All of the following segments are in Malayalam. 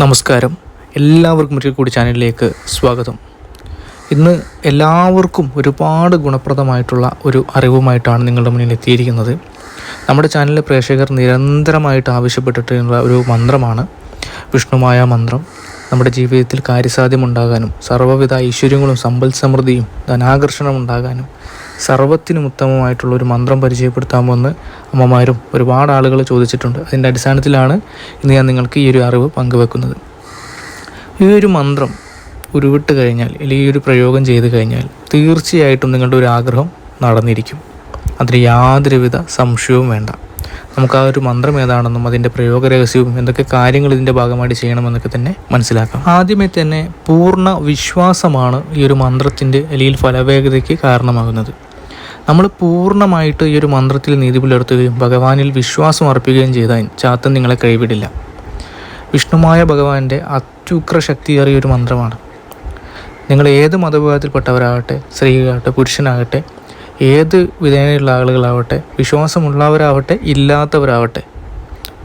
നമസ്കാരം. എല്ലാവർക്കും ഒരിക്കൽ കൂടി ചാനലിലേക്ക് സ്വാഗതം. ഇന്ന് എല്ലാവർക്കും ഒരുപാട് ഗുണപ്രദമായിട്ടുള്ള ഒരു അറിവുമായിട്ടാണ് നിങ്ങളുടെ മുന്നിൽ എത്തിയിരിക്കുന്നത്. നമ്മുടെ ചാനലിലെ പ്രേക്ഷകർ നിരന്തരമായിട്ട് ആവശ്യപ്പെട്ടിട്ടുള്ള ഒരു മന്ത്രമാണ് വിഷ്ണുമായ മന്ത്രം. നമ്മുടെ ജീവിതത്തിൽ കാര്യസാധ്യമുണ്ടാകാനും സർവവിധ ഐശ്വര്യങ്ങളും സമ്പൽ സമൃദ്ധിയും ധനാകർഷണം ഉണ്ടാകാനും സർവത്തിനും ഉത്തമമായിട്ടുള്ള ഒരു മന്ത്രം പരിചയപ്പെടുത്താമെന്ന് അമ്മമാരും ഒരുപാട് ആളുകൾ ചോദിച്ചിട്ടുണ്ട്. അതിന്റെ അടിസ്ഥാനത്തിലാണ് ഇന്ന് ഞാൻ നിങ്ങൾക്ക് ഈ ഒരു അറിവ് പങ്കുവെക്കുന്നത്. ഈ ഒരു മന്ത്രം ഉരുവിട്ട് കഴിഞ്ഞാൽ അല്ലെങ്കിൽ ഈ ഒരു പ്രയോഗം ചെയ്ത് കഴിഞ്ഞാൽ തീർച്ചയായിട്ടും നിങ്ങളുടെ ഒരു ആഗ്രഹം നടന്നിരിക്കും. അതിന് യാതൊരുവിധ സംശയവും വേണ്ട. നമുക്ക് ആ ഒരു മന്ത്രം ഏതാണെന്നും അതിന്റെ പ്രയോഗ രഹസ്യവും എന്തൊക്കെ കാര്യങ്ങൾ ഇതിന്റെ ഭാഗമായിട്ട് ചെയ്യണമെന്നൊക്കെ തന്നെ മനസ്സിലാക്കാം. ആദ്യമേ തന്നെ പൂർണ വിശ്വാസമാണ് ഈ ഒരു മന്ത്രത്തിന്റെ അല്ലെങ്കിൽ ഫലവേഗതയ്ക്ക് കാരണമാകുന്നത്. നമ്മൾ പൂർണമായിട്ട് ഈ ഒരു മന്ത്രത്തിൽ നീതി പുലർത്തുകയും ഭഗവാനിൽ വിശ്വാസം അർപ്പിക്കുകയും ചെയ്താൽ ചാത്തൻ നിങ്ങളെ കൈവിടില്ല. വിഷ്ണുമായ ഭഗവാന്റെ അത്യുഗ്ര ശക്തിയേറിയ ഒരു മന്ത്രമാണ്. നിങ്ങൾ ഏത് മതവിഭാഗത്തിൽപ്പെട്ടവരാകട്ടെ സ്ത്രീകളാകട്ടെ പുരുഷനാകട്ടെ ഏത് വിധേനയുള്ള ആളുകളാവട്ടെ വിശ്വാസമുള്ളവരാവട്ടെ ഇല്ലാത്തവരാവട്ടെ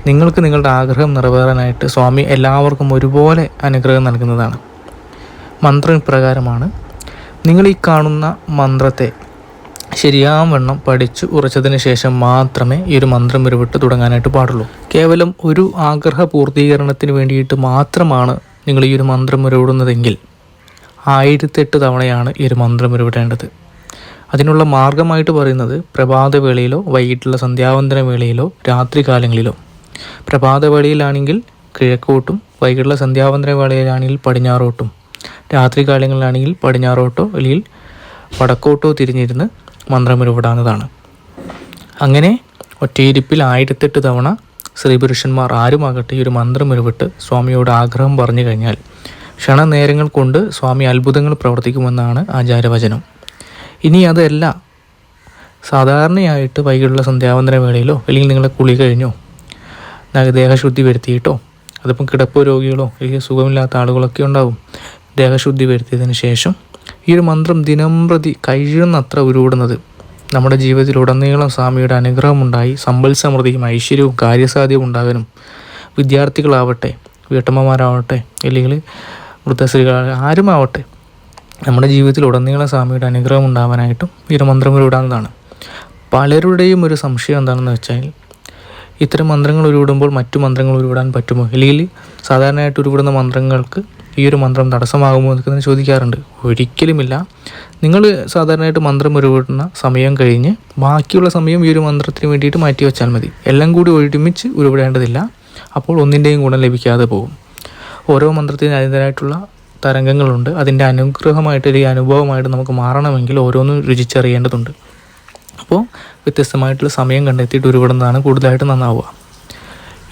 നിങ്ങൾക്ക് നിങ്ങളുടെ ആഗ്രഹം നിറവേറാനായിട്ട് സ്വാമി എല്ലാവർക്കും ഒരുപോലെ അനുഗ്രഹം നൽകുന്നതാണ്. മന്ത്രം ഇപ്രകാരമാണ്. നിങ്ങൾ ഈ കാണുന്ന മന്ത്രത്തെ ശരിയാവണ്ണം പഠിച്ചു ഉറച്ചതിന് ശേഷം മാത്രമേ ഈ ഒരു മന്ത്രം ഉരുവിട്ട് തുടങ്ങാനായിട്ട് പാടുള്ളൂ. കേവലം ഒരു ആഗ്രഹ പൂർത്തീകരണത്തിന് വേണ്ടിയിട്ട് മാത്രമാണ് നിങ്ങൾ ഈ ഒരു മന്ത്രം ഉരുവിടുന്നതെങ്കിൽ ആയിരത്തെട്ട് തവണയാണ് ഈ ഒരു മന്ത്രം ഉരുവിടേണ്ടത്. അതിനുള്ള മാർഗമായിട്ട് പറയുന്നത് പ്രഭാതവേളയിലോ വൈകിട്ടുള്ള സന്ധ്യാവന്തന വേളയിലോ രാത്രികാലങ്ങളിലോ പ്രഭാതവേളയിലാണെങ്കിൽ കിഴക്കോട്ടും വൈകിട്ടുള്ള സന്ധ്യാവന്തന വേളയിലാണെങ്കിൽ പടിഞ്ഞാറോട്ടും. രാത്രികാലങ്ങളിലാണെങ്കിൽ പടിഞ്ഞാറോട്ടോ അല്ലെങ്കിൽ വടക്കോട്ടോ തിരിഞ്ഞിരുന്ന് മന്ത്രം ഉരുവിടാവുന്നതാണ് അങ്ങനെ ഒറ്റയിരിപ്പിൽ ആയിരത്തെട്ട് തവണ സ്ത്രീപുരുഷന്മാർ ആരുമാകട്ടെ ഈ ഒരു മന്ത്രം ഉരുവിട്ട് സ്വാമിയോട് ആഗ്രഹം പറഞ്ഞു കഴിഞ്ഞാൽ ക്ഷണനേരങ്ങൾ കൊണ്ട് സ്വാമി അത്ഭുതങ്ങൾ പ്രവർത്തിക്കുമെന്നാണ് ആചാരവചനം. ഇനി അതല്ല. സാധാരണയായിട്ട് വൈകിട്ടുള്ള സന്ധ്യാവന്തര വേളയിലോ അല്ലെങ്കിൽ നിങ്ങളെ കുളി കഴിഞ്ഞോ ദേഹശുദ്ധി വരുത്തിയിട്ടോ അതിപ്പം കിടപ്പ് രോഗികളോ അല്ലെങ്കിൽ സുഖമില്ലാത്ത ആളുകളൊക്കെ ഉണ്ടാവും ദേഹശുദ്ധി വരുത്തിയതിന് ശേഷം ഈ ഒരു മന്ത്രം ദിനം പ്രതി കഴിയുന്നത്ര ഉരുവിടുന്നത്. നമ്മുടെ ജീവിതത്തിൽ ജീവിതത്തിലുടനീളം സ്വാമിയുടെ അനുഗ്രഹമുണ്ടായി സമ്പൽ സമൃദ്ധിയും ഐശ്വര്യവും കാര്യസാധ്യവും ഉണ്ടാകാനും വിദ്യാർത്ഥികളാവട്ടെ വീട്ടമ്മമാരാവട്ടെ അല്ലെങ്കിൽ വൃദ്ധസ്ത്രീകളാവട്ടെ ആരുമാവട്ടെ നമ്മുടെ ജീവിതത്തിൽ ഉടനീളം സ്വാമിയുടെ അനുഗ്രഹം ഉണ്ടാവാനായിട്ടും മന്ത്രം ഉരുവിടാവുന്നതാണ്. പലരുടെയും ഒരു സംശയം എന്താണെന്ന് വെച്ചാൽ ഇത്തരം മന്ത്രങ്ങൾ ഉരുവിടുമ്പോൾ മറ്റു മന്ത്രങ്ങൾ ഉരുവിടാൻ പറ്റുമോ? അല്ലെങ്കിൽ സാധാരണയായിട്ട് ഉരുവിടുന്ന മന്ത്രങ്ങൾക്ക് ഈ ഒരു മന്ത്രം തടസ്സമാകുമോ എന്നൊക്കെ ചോദിക്കാറുണ്ട്. ഒരിക്കലുമില്ല. നിങ്ങൾ സാധാരണയായിട്ട് മന്ത്രം ഉരുവിടുന്ന സമയം കഴിഞ്ഞ് ബാക്കിയുള്ള സമയം ഈ ഒരു മന്ത്രത്തിന് വേണ്ടിയിട്ട് മാറ്റി വെച്ചാൽ മതി. എല്ലാം കൂടി ഒരുമിച്ച് ഉരുവിടേണ്ടതില്ല. അപ്പോൾ ഒന്നിന്റെയും ഗുണം ലഭിക്കാതെ പോകും. ഓരോ മന്ത്രത്തിനും അതിന്റെതായിട്ടുള്ള തരംഗങ്ങളുണ്ട്. അതിന്റെ അനുഗ്രഹമായിട്ട് അല്ലെങ്കിൽ അനുഭവമായിട്ട് നമുക്ക് മാറണമെങ്കിൽ ഓരോന്നും രുചിച്ചറിയേണ്ടതുണ്ട്. അപ്പോൾ വ്യത്യസ്തമായിട്ടുള്ള സമയം കണ്ടെത്തിയിട്ട് ഉരുവിടുന്നതാണ് കൂടുതലായിട്ട് നന്നാവുക.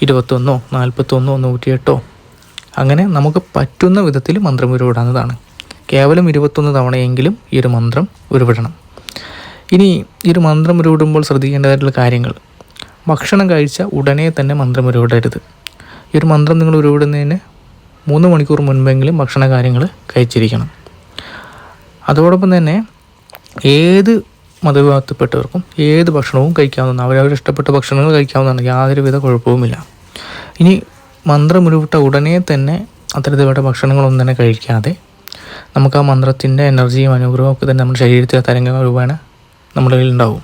ഇരുപത്തൊന്നോ നാൽപ്പത്തൊന്നോ നൂറ്റിയെട്ടോ അങ്ങനെ നമുക്ക് പറ്റുന്ന വിധത്തിൽ മന്ത്രം ഉരുവിടാവുന്നതാണ്. കേവലം ഇരുപത്തൊന്ന് തവണയെങ്കിലും ഈ ഒരു മന്ത്രം ഉരുവിടണം. ഇനി ഈ ഒരു മന്ത്രം ഉരുവിടുമ്പോൾ ശ്രദ്ധിക്കേണ്ടതായിട്ടുള്ള കാര്യങ്ങൾ. ഭക്ഷണം കഴിച്ച ഉടനെ തന്നെ മന്ത്രം ഉരുവിടരുത്. ഈ ഒരു മന്ത്രം നിങ്ങൾ ഉരുവിടുന്നതിന് മൂന്ന് മണിക്കൂർ മുൻപെങ്കിലും ഭക്ഷണ കാര്യങ്ങൾ കഴിച്ചിരിക്കണം. അതോടൊപ്പം തന്നെ ഏത് മതവിഭാഗത്തിൽപ്പെട്ടവർക്കും ഏത് ഭക്ഷണവും കഴിക്കാവുന്നതാണ്. അവരവർ ഇഷ്ടപ്പെട്ട ഭക്ഷണങ്ങൾ കഴിക്കാവുന്നതാണ്. യാതൊരുവിധ കുഴപ്പവുമില്ല. ഇനി മന്ത്രം ഉരുവിട്ട ഉടനെ തന്നെ അത്തരത്തിലുള്ള ഭക്ഷണങ്ങളൊന്നും തന്നെ കഴിക്കാതെ നമുക്ക് ആ മന്ത്രത്തിന്റെ എനർജിയും അനുഗ്രഹവും ഒക്കെ തന്നെ നമ്മുടെ ശരീരത്തിലെ തരംഗങ്ങൾ രൂപേണ നമ്മളിൽ ഉണ്ടാവും.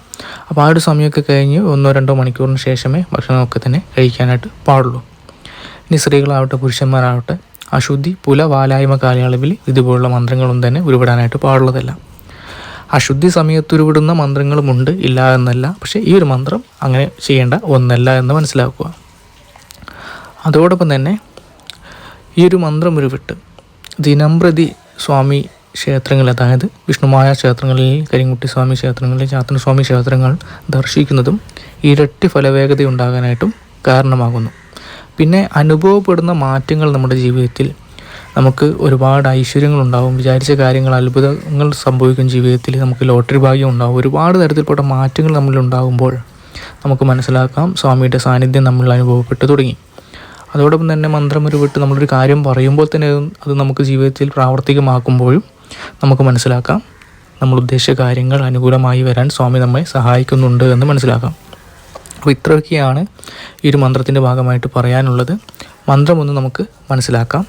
അപ്പോൾ ആ ഒരു സമയമൊക്കെ കഴിഞ്ഞ് ഒന്നോ രണ്ടോ മണിക്കൂറിന് ശേഷമേ ഭക്ഷണമൊക്കെ തന്നെ കഴിക്കാനായിട്ട് പാടുള്ളൂ. ഇനി സ്ത്രീകളാവട്ടെ പുരുഷന്മാരാവട്ടെ അശുദ്ധി പുല വാലായ്മ കാലയളവിൽ ഇതുപോലുള്ള മന്ത്രങ്ങളൊന്നും തന്നെ ഉരുവിടാനായിട്ട് പാടുള്ളതല്ല. അശുദ്ധി സമയത്ത് ഉരുവിടുന്ന മന്ത്രങ്ങളുമുണ്ട് ഇല്ല എന്നല്ല. പക്ഷേ ഈ ഒരു മന്ത്രം അങ്ങനെ ചെയ്യേണ്ട ഒന്നല്ല എന്ന് മനസ്സിലാക്കുക. അതോടൊപ്പം തന്നെ ഈ ഒരു മന്ത്രം ഉരുവിട്ട് ദിനംപ്രതി സ്വാമി ക്ഷേത്രങ്ങൾ അതായത് വിഷ്ണുമായ ക്ഷേത്രങ്ങളിൽ കരിങ്കുട്ടി സ്വാമി ക്ഷേത്രങ്ങളിൽ ചാത്തനസ്വാമി ക്ഷേത്രങ്ങൾ ദർശിക്കുന്നതും ഇരട്ടി ഫലവേഗത ഉണ്ടാകാനായിട്ടും കാരണമാകുന്നു. പിന്നെ അനുഭവപ്പെടുന്ന മാറ്റങ്ങൾ നമ്മുടെ ജീവിതത്തിൽ നമുക്ക് ഒരുപാട് ഐശ്വര്യങ്ങളുണ്ടാവും. വിചാരിച്ച കാര്യങ്ങൾ അത്ഭുതങ്ങൾ സംഭവിക്കും ജീവിതത്തിൽ. നമുക്ക് ലോട്ടറി ഭാഗ്യം ഉണ്ടാവും. ഒരുപാട് തരത്തിൽപ്പെട്ട മാറ്റങ്ങൾ നമ്മളിൽ ഉണ്ടാകുമ്പോൾ നമുക്ക് മനസ്സിലാക്കാം സ്വാമിയുടെ സാന്നിധ്യം നമ്മൾ അനുഭവപ്പെട്ടു തുടങ്ങി. അതോടൊപ്പം തന്നെ മന്ത്രം ഉരുവിട്ട് നമ്മളൊരു കാര്യം പറയുമ്പോൾ തന്നെ അത് നമുക്ക് ജീവിതത്തിൽ പ്രാവർത്തികമാക്കുമ്പോഴും നമുക്ക് മനസ്സിലാക്കാം. നമ്മൾ ഉദ്ദേശിച്ച കാര്യങ്ങൾ അനുകൂലമായി വരാൻ സ്വാമി നമ്മെ സഹായിക്കുന്നുണ്ട് എന്ന് മനസ്സിലാക്കാം. അപ്പോൾ ഇത്രയൊക്കെയാണ് ഈ ഒരു മന്ത്രത്തിന്റെ ഭാഗമായിട്ട് പറയാനുള്ളത്. മന്ത്രമൊന്ന് നമുക്ക് മനസ്സിലാക്കാം.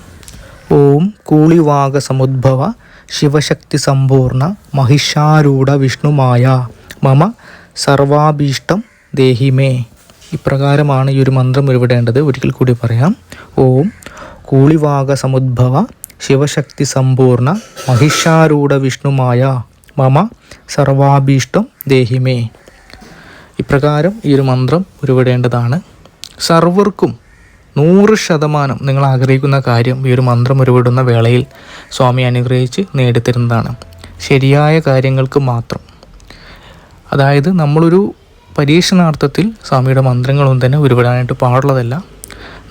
ഓം കൂളിവാക സമുദ്ഭവ ശിവശക്തി സമ്പൂർണ മഹിഷാരൂഢ വിഷ്ണുമായ മമ സർവാഭീഷ്ടം ദേഹിമേ. ഇപ്രകാരമാണ് ഈ ഒരു മന്ത്രം ഉരുവിടേണ്ടത്. ഒരിക്കൽ കൂടി പറയാം. ഓം കൂളിവാക സമുദ്ഭവ ശിവശക്തി സമ്പൂർണ മഹിഷാരൂഢ വിഷ്ണുമായ മമ സർവാഭീഷ്ടം ദേഹിമേ ഇപ്രകാരം ഈ ഒരു മന്ത്രം ഉരുവിടേണ്ടതാണ്. സർവർക്കും നൂറ് ശതമാനം നിങ്ങൾ ആഗ്രഹിക്കുന്ന കാര്യം ഈ ഒരു മന്ത്രം ഉരുവിടുന്ന വേളയിൽ സ്വാമി അനുഗ്രഹിച്ച് നേടിത്തരുന്നതാണ്. ശരിയായ കാര്യങ്ങൾക്ക് മാത്രം. അതായത് നമ്മളൊരു പരീക്ഷണാർത്ഥത്തിൽ സ്വാമിയുടെ മന്ത്രങ്ങളൊന്നും തന്നെ ഉരുവിടാനായിട്ട് പാടുള്ളതല്ല.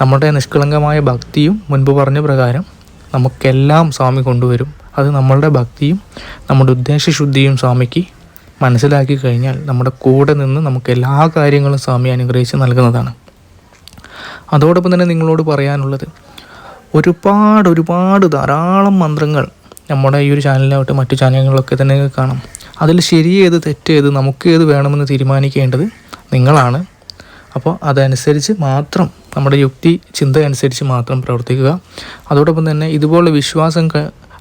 നമ്മുടെ നിഷ്കളങ്കമായ ഭക്തിയും മുൻപ് പറഞ്ഞ പ്രകാരം നമുക്കെല്ലാം സ്വാമി കൊണ്ടുവരും. അത് നമ്മളുടെ ഭക്തിയും നമ്മുടെ ഉദ്ദേശശുദ്ധിയും സ്വാമിക്ക് മനസ്സിലാക്കി കഴിഞ്ഞാൽ നമ്മുടെ കൂടെ നിന്ന് നമുക്ക് എല്ലാ കാര്യങ്ങളും സ്വാമി അനുഗ്രഹിച്ച് നൽകുന്നതാണ്. അതോടൊപ്പം തന്നെ നിങ്ങളോട് പറയാനുള്ളത് ഒരുപാട് ഒരുപാട് ധാരാളം മന്ത്രങ്ങൾ നമ്മുടെ ഈ ഒരു ചാനലിലാവട്ടെ മറ്റു ചാനലുകളിലൊക്കെ തന്നെ കാണാം. അതിൽ ശരിയേത് തെറ്റേത് നമുക്ക് ഏത് വേണമെന്ന് തീരുമാനിക്കേണ്ടത് നിങ്ങളാണ്. അപ്പോൾ അതനുസരിച്ച് മാത്രം നമ്മുടെ യുക്തി ചിന്ത അനുസരിച്ച് മാത്രം പ്രവർത്തിക്കുക. അതോടൊപ്പം തന്നെ ഇതുപോലെ വിശ്വാസം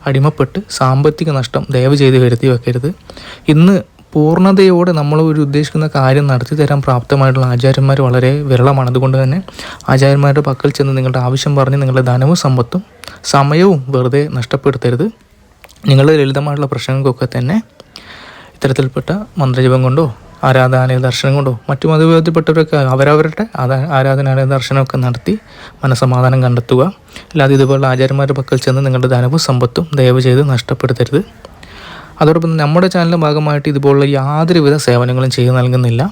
അടിമപ്പെട്ട് സാമ്പത്തിക നഷ്ടം ദയവ് ചെയ്ത് വരുത്തി വെക്കരുത്. ഇന്ന് പൂർണതയോടെ നമ്മൾ ഒരു ഉദ്ദേശിക്കുന്ന കാര്യം നടത്തി തരാൻ പ്രാപ്തമായിട്ടുള്ള ആചാര്യന്മാർ വളരെ വിരളമാണ്. അതുകൊണ്ട് തന്നെ ആചാര്യന്മാരുടെ പക്കൽ ചെന്ന് നിങ്ങളുടെ ആവശ്യം പറഞ്ഞ് നിങ്ങളുടെ ധനവും സമ്പത്തും സമയവും വെറുതെ നഷ്ടപ്പെടുത്തരുത്. നിങ്ങളുടെ ലളിതമായിട്ടുള്ള പ്രശ്നങ്ങൾക്കൊക്കെ തന്നെ ഇത്തരത്തിൽപ്പെട്ട മന്ത്രജപം കൊണ്ടോ ആരാധനാലയ ദർശനം കൊണ്ടോ മറ്റു മതവിധത്തിൽപ്പെട്ടവരൊക്കെ അവരവരുടെ ആരാ- ആരാധനാലയ ദർശനമൊക്കെ നടത്തി മനസമാധാനം കണ്ടെത്തുക. അല്ലാതെ ഇതുപോലുള്ള ആചാര്യന്മാരുടെ പക്കൽ ചെന്ന് നിങ്ങളുടെ ധനവും സമ്പത്തും ദയവ് ചെയ്ത് നഷ്ടപ്പെടുത്തരുത്. അതോടൊപ്പം നമ്മുടെ ചാനലിന്റെ ഭാഗമായിട്ട് ഇതുപോലുള്ള യാതൊരുവിധ സേവനങ്ങളും ചെയ്തു നൽകുന്നില്ല.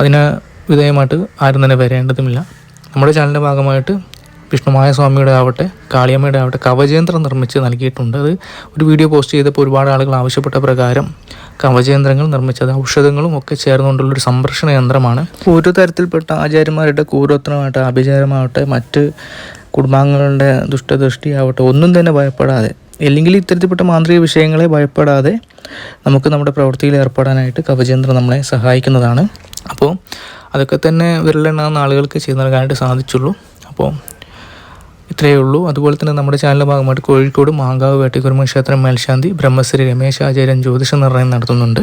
അതിന് വിധേയമായിട്ട് ആരും തന്നെ വരേണ്ടതുമില്ല. നമ്മുടെ ചാനലിന്റെ ഭാഗമായിട്ട് വിഷ്ണുമായ സ്വാമിയുടെ ആവട്ടെ കാളിയമ്മയുടെ ആവട്ടെ കവചേന്ദ്രം നിർമ്മിച്ച് നൽകിയിട്ടുണ്ട്. അത് ഒരു വീഡിയോ പോസ്റ്റ് ചെയ്തപ്പോൾ ഒരുപാട് ആളുകൾ ആവശ്യപ്പെട്ട പ്രകാരം കവചേന്ദ്രങ്ങൾ നിർമ്മിച്ചത് ഔഷധങ്ങളും ഒക്കെ ചേർന്നുകൊണ്ടുള്ളൊരു സംരക്ഷണ യന്ത്രമാണ്. ഓരോ തരത്തിൽപ്പെട്ട ആചാര്യന്മാരുടെ കൂരോത്രമാവട്ടെ അഭിചാരമാവട്ടെ മറ്റ് കുടുംബാംഗങ്ങളുടെ ദുഷ്ടദൃഷ്ടിയാവട്ടെ ഒന്നും തന്നെ ഭയപ്പെടാതെ അല്ലെങ്കിൽ ഇത്തരത്തിൽപ്പെട്ട മാന്ത്രിക വിഷയങ്ങളെ ഭയപ്പെടാതെ നമുക്ക് നമ്മുടെ പ്രവൃത്തിയിൽ ഏർപ്പെടാനായിട്ട് കവചേന്ദ്രം നമ്മളെ സഹായിക്കുന്നതാണ്. അപ്പോൾ അതൊക്കെ തന്നെ വിരലെണ്ണാവുന്ന ആളുകൾക്ക് ചെയ്തു നൽകാനായിട്ട് സാധിച്ചുള്ളൂ. അപ്പോൾ ഇത്രയേ ഉള്ളൂ അതുപോലെ തന്നെ നമ്മുടെ ചാനലിന്റെ ഭാഗമായിട്ട് കോഴിക്കോട് മാങ്കാവ് വേട്ടിക്കുരുമ ക്ഷേത്രം മേൽശാന്തി ബ്രഹ്മശ്രീ രമേശ് ആചാര്യൻ ജ്യോതിഷ നിർണയം നടത്തുന്നുണ്ട്.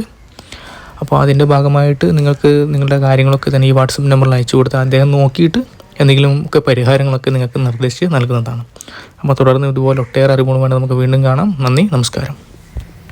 അപ്പോൾ അതിന്റെ ഭാഗമായിട്ട് നിങ്ങൾക്ക് നിങ്ങളുടെ കാര്യങ്ങളൊക്കെ തന്നെ ഈ വാട്സപ്പ് നമ്പറിൽ അയച്ചു കൊടുത്താൽ അദ്ദേഹം നോക്കിയിട്ട് എന്തെങ്കിലും ഒക്കെ പരിഹാരങ്ങളൊക്കെ നിങ്ങൾക്ക് നിർദ്ദേശിച്ച് നൽകുന്നതാണ്. അപ്പോൾ തുടർന്ന് ഇതുപോലെ ഒട്ടേറെ അറിവുകളുമായിട്ട് നമുക്ക് വീണ്ടും കാണാം. നന്ദി നമസ്കാരം.